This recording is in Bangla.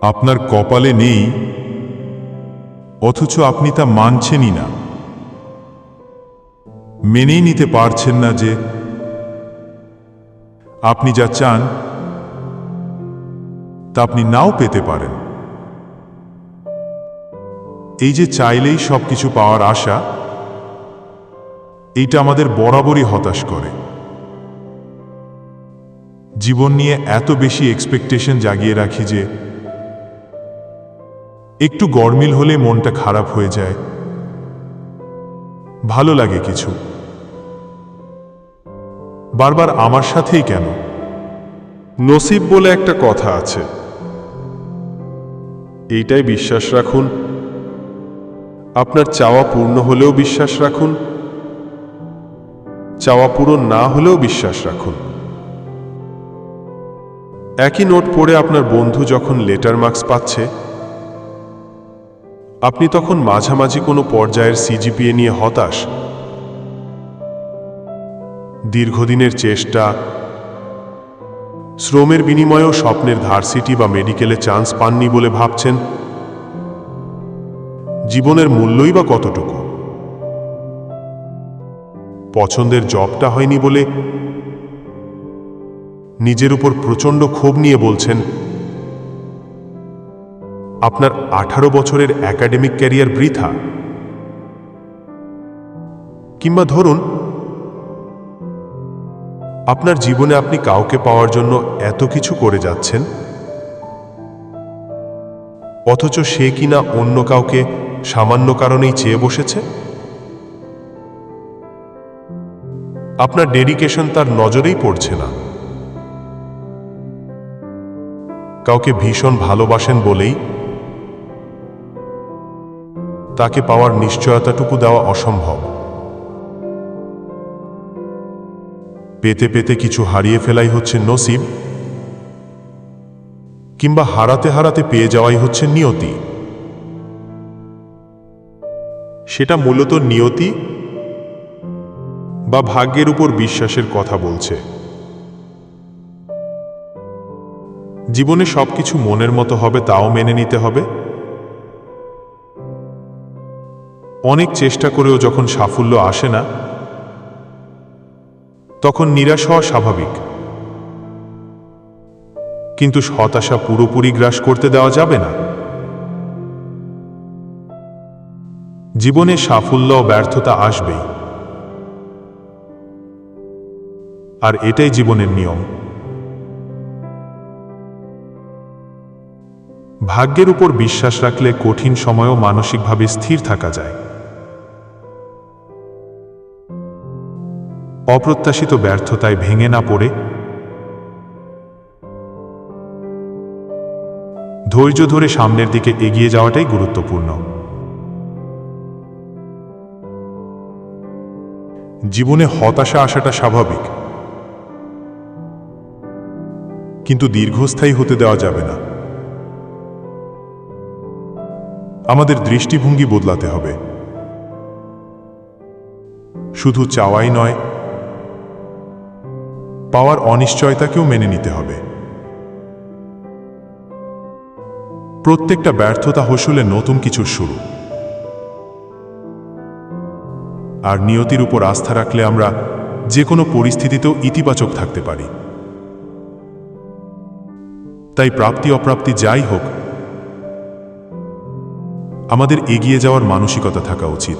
আপনার কপালে নেই, অথচ আপনি তা মানছেনই না। মেনেই নিতে পারছেন না যে, আপনি যা চান, তা আপনি নাও পেতে পারেন। এই যে চাইলেই সবকিছু পাওয়ার আশা, এইটা আমাদের বরাবরই হতাশ করে। জীবন নিয়ে এত বেশি এক্সপেকটেশন জাগিয়ে রাখি যে একটু গরমিল হলে মনটা খারাপ হয়ে যায়। ভালো লাগে কিছু। বারবার আমার সাথেই কেন? নসিব বলে একটা কথা আছে। এইটাই বিশ্বাস রাখুন। আপনার চাওয়া পূর্ণ হলেও বিশ্বাস রাখুন। চাওয়া পূরণ না হলেও বিশ্বাস রাখুন। একই নোট পড়ে আপনার বন্ধু যখন লেটার মার্কস পাচ্ছে আপনি তখন মাঝামাঝি কোনো পর্যায়ের সিজিপিএ নিয়ে হতাশ? দীর্ঘদিনের চেষ্টা, শ্রমের বিনিময়েও স্বপ্নের ভার্সিটি বা মেডিকেলে চান্স পাননি বলে ভাবছেন? জীবনের মূল্যই বা কতটুকু? পছন্দের জবটা হয়নি বলে নিজের উপর প্রচণ্ড ক্ষোভ নিয়ে বলছেন আপনার আঠারো বছরের একাডেমিক ক্যারিয়ার বৃথা। কিংবা ধরুন, আপনার জীবনে আপনি কাউকে পাওয়ার জন্য এত কিছু করে যাচ্ছেন, অথচ সে কিনা অন্য কাউকে সামান্য কারণেই চেয়ে বসেছে? আপনার ডেডিকেশন তার নজরেই পড়ছে না। কাউকে ভীষণ ভালোবাসেন বলেই তাকে পাওয়ার নিশ্চয়তাটুকু দেওয়া অসম্ভব। পেতে পেতে কিছু হারিয়ে ফেলাই হচ্ছে নসিব, কিংবা হারাতে হারাতে পেয়ে যাওয়াই হচ্ছে নিয়তি। সেটা মূলত নিয়তি বা ভাগ্যের উপর বিশ্বাসের কথা বলছে। জীবনে সবকিছু মনের মতো হবে, তাও মেনে নিতে হবে। অনেক চেষ্টা করেও যখন সাফল্য আসে না, তখন নিরাশ হওয়া স্বাভাবিক। কিন্তু হতাশা পুরোপুরি গ্রাস করতে দেওয়া যাবে না। জীবনে সাফল্য ও ব্যর্থতা আসবেই। আর এটাই জীবনের নিয়ম। ভাগ্যের উপর বিশ্বাস রাখলে কঠিন সময়ও মানসিকভাবে স্থির থাকা যায়। অপ্রত্যাশিত ব্যর্থতায় ভেঙে না পড়ে। ধৈর্য ধরে সামনের দিকে এগিয়ে যাওয়াটাই গুরুত্বপূর্ণ। জীবনে হতাশা আসাটা স্বাভাবিক। কিন্তু দীর্ঘস্থায়ী হতে দেওয়া যাবে না। আমাদের দৃষ্টিভঙ্গি বদলাতে হবে। শুধু চাওয়াই নয় পাওয়ার অনিশ্চয়তাকেও মেনে নিতে হবে। প্রত্যেকটা ব্যর্থতা হসুলে নতুন কিছুর শুরু। আর নিয়তির উপর আস্থা রাখলে আমরা যে কোনো পরিস্থিতিতেও ইতিবাচক থাকতে পারি। তাই প্রাপ্তি অপ্রাপ্তি যাই হোক, আমাদের এগিয়ে যাওয়ার মানসিকতা থাকা উচিত।